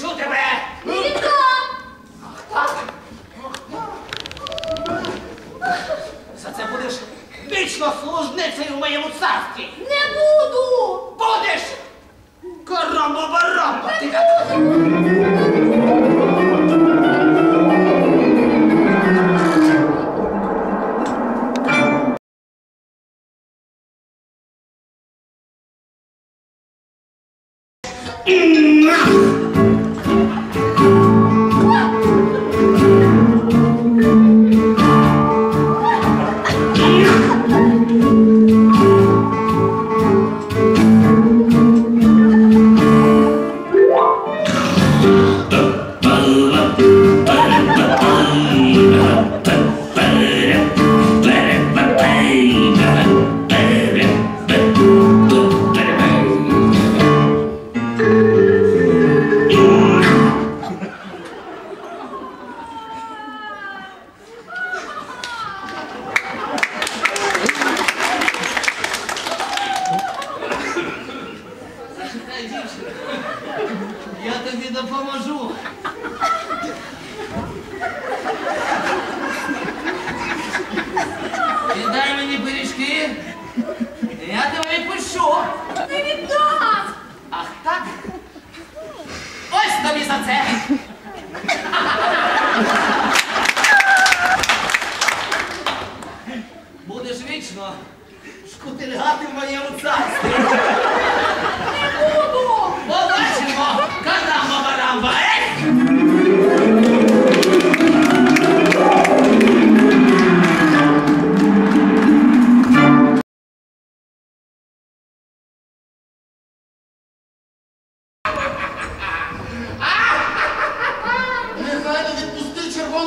Я відпущу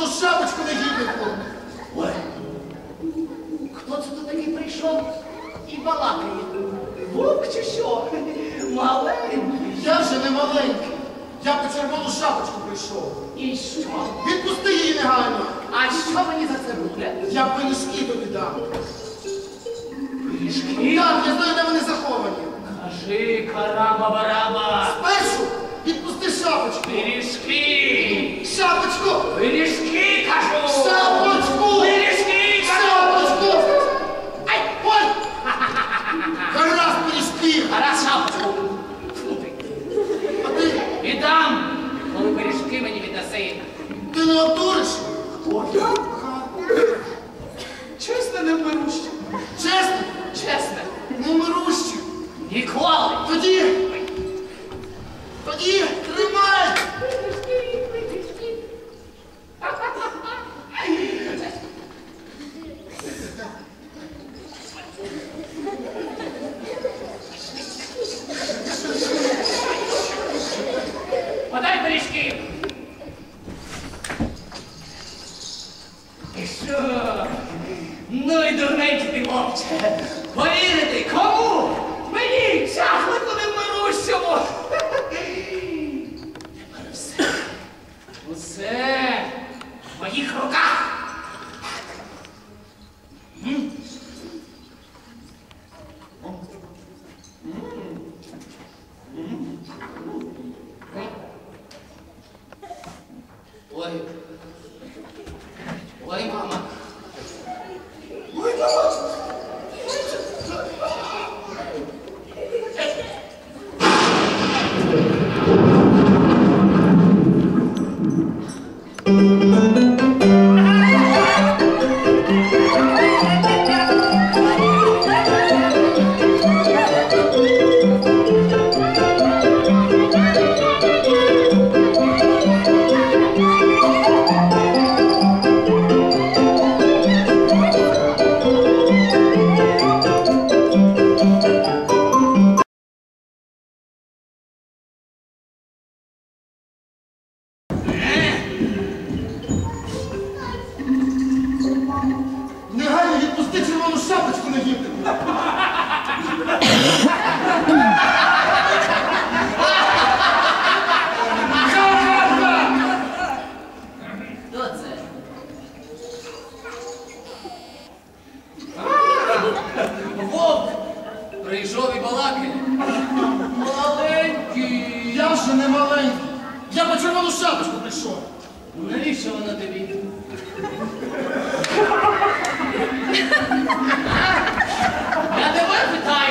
відпусти шапочку негіднику. Ой, хто це тут такий прийшов і балакає? Вовк чи що? Маленький. Я вже не маленький. Я по червону шапочку прийшов. І що? Відпусти її негайно. А що мені за це буде? Я пиріжки тобі дам. Пиріжки? Так, я знаю, де вони заховані. Кажи, караба бараба. Першу відпусти шапочку. Пиріжки! Шапочку! Ти не обдуриш? Хто я? Чесно не вмирущий. Чесно, Чесно. не мирущі. Ніколи. Тоді, тоді тримай! Що? Ну і дурненький ти мовче. Повірити кому? Мені чахлику невмирущому. Тепер все. Усе в моїх руках. Дешові балаки. Маленький. Я вже не маленький. Я по червону шапочку прийшов. Навіщо вона тобі? Я тебе питаю.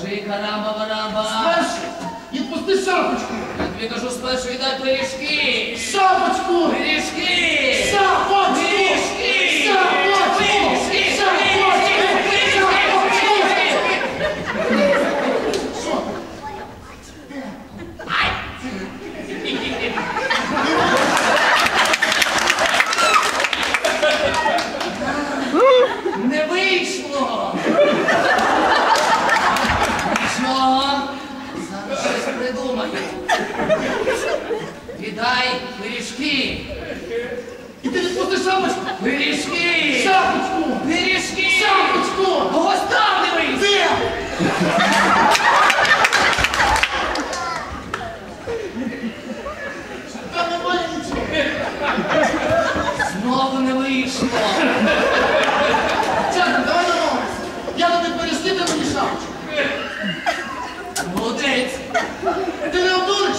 Кажи, караба бараба. Спершу пусти шапочку. Я тобі кажу, спершу дай пиріжки. Шапочку! Пиріжки! Шапочку! Пиріжки! Шапочку! Пиріжки! Шапочку! Пиріжки! Що? Не вийшло! Нічого, зараз щось придумаю. Віддай пиріжки! І ти відпусти шапочку? Пиріжки! Шапочку! Пиріжки! Шапочку! Там! Де? Знову не вийшло! Чакай, давай домовимось. Я тобі пиріжки, ти мені шапочку. Молодець! Ти не обдуриш?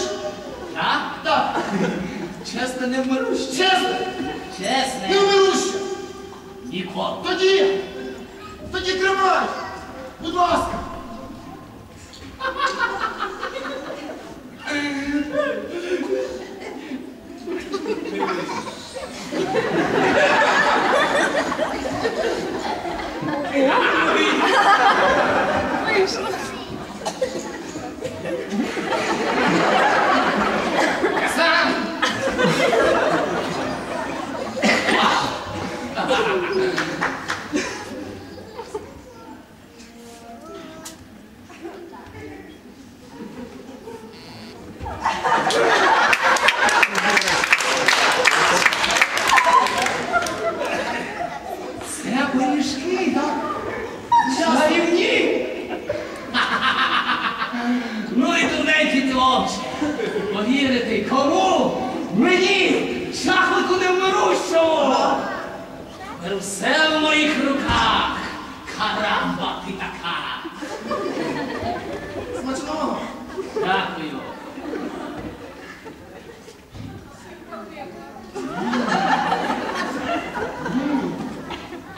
Так? Так. Чесно не вмируще. Чесно, не вмируще. Ніколи. Тоді, тоді тримай. Будь ласка. Сам! Все в моїх руках. Карамба ти така. Смачного. Дякую.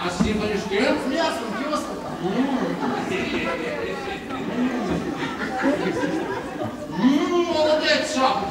А з ці пиріжки? З м'ясом, кіоска там. М, Молодець, шапочка.